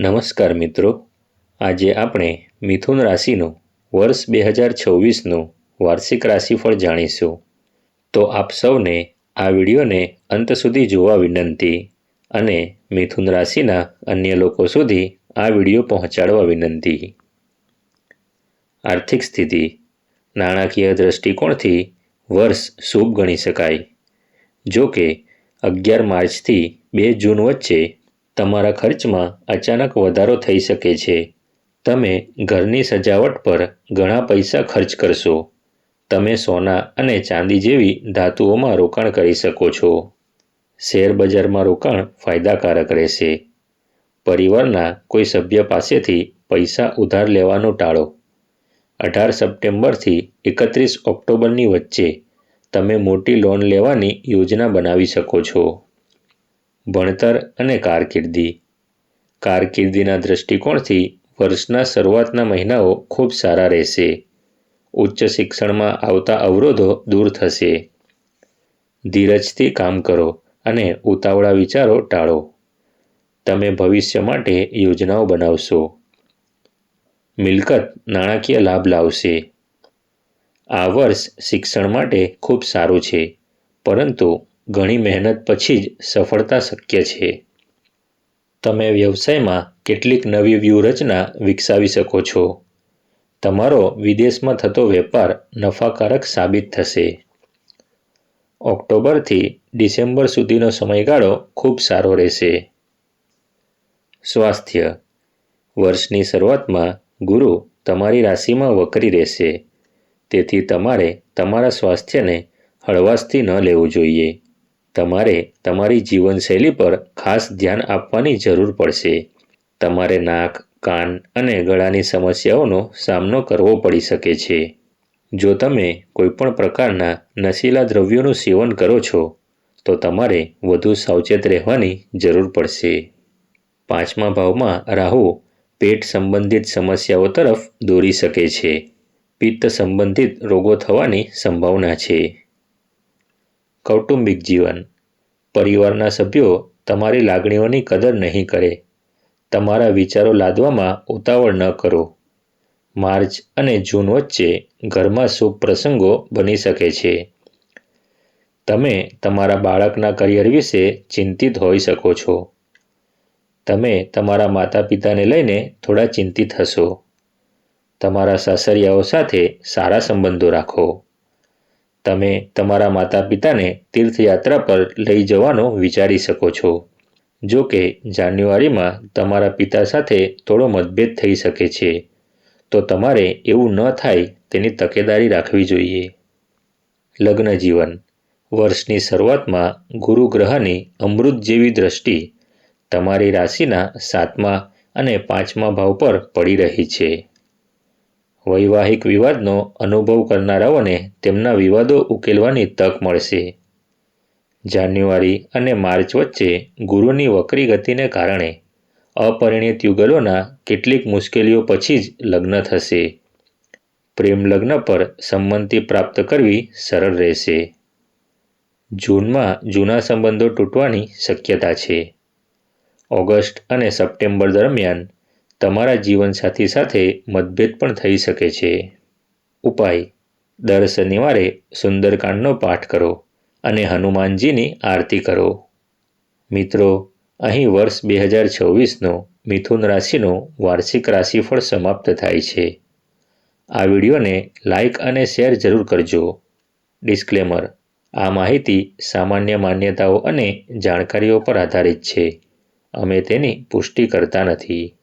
નમસ્કાર મિત્રો. આજે આપણે મિથુન રાશિનું વર્ષ બે હજાર છવ્વીસનું વાર્ષિક રાશિફળ જાણીશું. તો આપ સૌને આ વિડીયોને અંત સુધી જોવા વિનંતી અને મિથુન રાશિના અન્ય લોકો સુધી આ વીડિયો પહોંચાડવા વિનંતી. આર્થિક સ્થિતિ, નાણાકીય દૃષ્ટિકોણથી વર્ષ શુભ ગણી શકાય. જો કે અગિયાર માર્ચથી બે જૂન વચ્ચે તમારા ખર્ચમાં અચાનક વધારો થઈ શકે છે. તમે ઘરની સજાવટ પર ઘણા પૈસા ખર્ચ કરશો. તમે સોના અને ચાંદી જેવી ધાતુઓમાં રોકાણ કરી શકો છો. શેર બજારમાં રોકાણ ફાયદાકારક રહેશે. પરિવારના કોઈ સભ્ય પાસેથી પૈસા ઉધાર લેવાનું ટાળો. અઢાર સપ્ટેમ્બરથી એકત્રીસ ઓક્ટોબરની વચ્ચે તમે મોટી લોન લેવાની યોજના બનાવી શકો છો. ભણતર અને કારકિર્દી. કારકિર્દીના દૃષ્ટિકોણથી વર્ષના શરૂઆતના મહિનાઓ ખૂબ સારા રહેશે. ઉચ્ચ શિક્ષણમાં આવતા અવરોધો દૂર થશે. ધીરજથી કામ કરો અને ઉતાવળા વિચારો ટાળો. તમે ભવિષ્ય માટે યોજનાઓ બનાવશો. મિલકત નાણાકીય લાભ લાવશે. આ વર્ષ શિક્ષણ માટે ખૂબ સારું છે, પરંતુ ઘણી મહેનત પછી જ સફળતા શક્ય છે. તમે વ્યવસાયમાં કેટલીક નવી વ્યૂહરચના વિકસાવી શકો છો. તમારો વિદેશમાં થતો વેપાર નફાકારક સાબિત થશે. ઓક્ટોબરથી ડિસેમ્બર સુધીનો સમયગાળો ખૂબ સારો રહેશે. સ્વાસ્થ્ય. વર્ષની શરૂઆતમાં ગુરુ તમારી રાશિમાં વકરી રહેશે. તેથી તમારે તમારા સ્વાસ્થ્યને હળવાશથી ન લેવું જોઈએ. તમારે તમારી જીવનશૈલી પર ખાસ ધ્યાન આપવાની જરૂર પડશે. તમારે નાક, કાન અને ગળાની સમસ્યાઓનો સામનો કરવો પડી શકે છે. જો તમે કોઈપણ પ્રકારના નશીલા દ્રવ્યોનું સેવન કરો છો, તો તમારે વધુ સાવચેત રહેવાની જરૂર પડશે. પાંચમા ભાવમાં રાહુ પેટ સંબંધિત સમસ્યાઓ તરફ દોરી શકે છે. પિત્ત સંબંધિત રોગો થવાની સંભાવના છે. કૌટુંબિક જીવન. પરિવારના સભ્યો તમારી લાગણીઓની કદર નહીં કરે. તમારા વિચારો લાદવામાં ઉતાવળ ન કરો. માર્ચ અને જૂન વચ્ચે ઘરમાં શુભ પ્રસંગો બની શકે છે. તમે તમારા બાળકના કરિયર વિશે ચિંતિત હોઈ શકો છો. તમે તમારા માતા પિતાને લઈને થોડા ચિંતિત હશો. તમારા સાસરિયાઓ સાથે સારા સંબંધો રાખો. તમે તમારા માતા પિતાને તીર્થયાત્રા પર લઈ જવાનો વિચારી શકો છો. જો કે જાન્યુઆરીમાં તમારા પિતા સાથે થોડો મતભેદ થઈ શકે છે. તો તમારે એવું ન થાય તેની તકેદારી રાખવી જોઈએ. લગ્ન જીવન. વર્ષની શરૂઆતમાં ગુરુ ગ્રહની અમૃત જેવી દ્રષ્ટિ તમારી રાશિના સાતમા અને પાંચમા ભાવ પર પડી રહી છે. વૈવાહિક વિવાદનો અનુભવ કરનારાઓને તેમના વિવાદો ઉકેલવાની તક મળશે. જાન્યુઆરી અને માર્ચ વચ્ચે ગુરુની વક્રી ગતિને કારણે અપરિણિત યુગલોના કેટલીક મુશ્કેલીઓ પછી જ લગ્ન થશે. પ્રેમ લગ્ન પર સંમતિ પ્રાપ્ત કરવી સરળ રહેશે. જૂનમાં જૂના સંબંધો તૂટવાની શક્યતા છે. ઓગસ્ટ અને સપ્ટેમ્બર દરમિયાન તમારા જીવનસાથી સાથે મતભેદ પણ થઈ શકે છે. ઉપાય. દર શનિવારે સુંદરકાંડનો પાઠ કરો અને હનુમાનજીની આરતી કરો. મિત્રો, અહીં વર્ષ બે હજાર છવ્વીસનો મિથુન રાશિનો વાર્ષિક રાશિફળ સમાપ્ત થાય છે. આ વિડીયોને લાઇક અને શેર જરૂર કરજો. ડિસ્ક્લેમર. આ માહિતી સામાન્ય માન્યતાઓ અને જાણકારીઓ પર આધારિત છે. અમે તેની પુષ્ટિ કરતા નથી.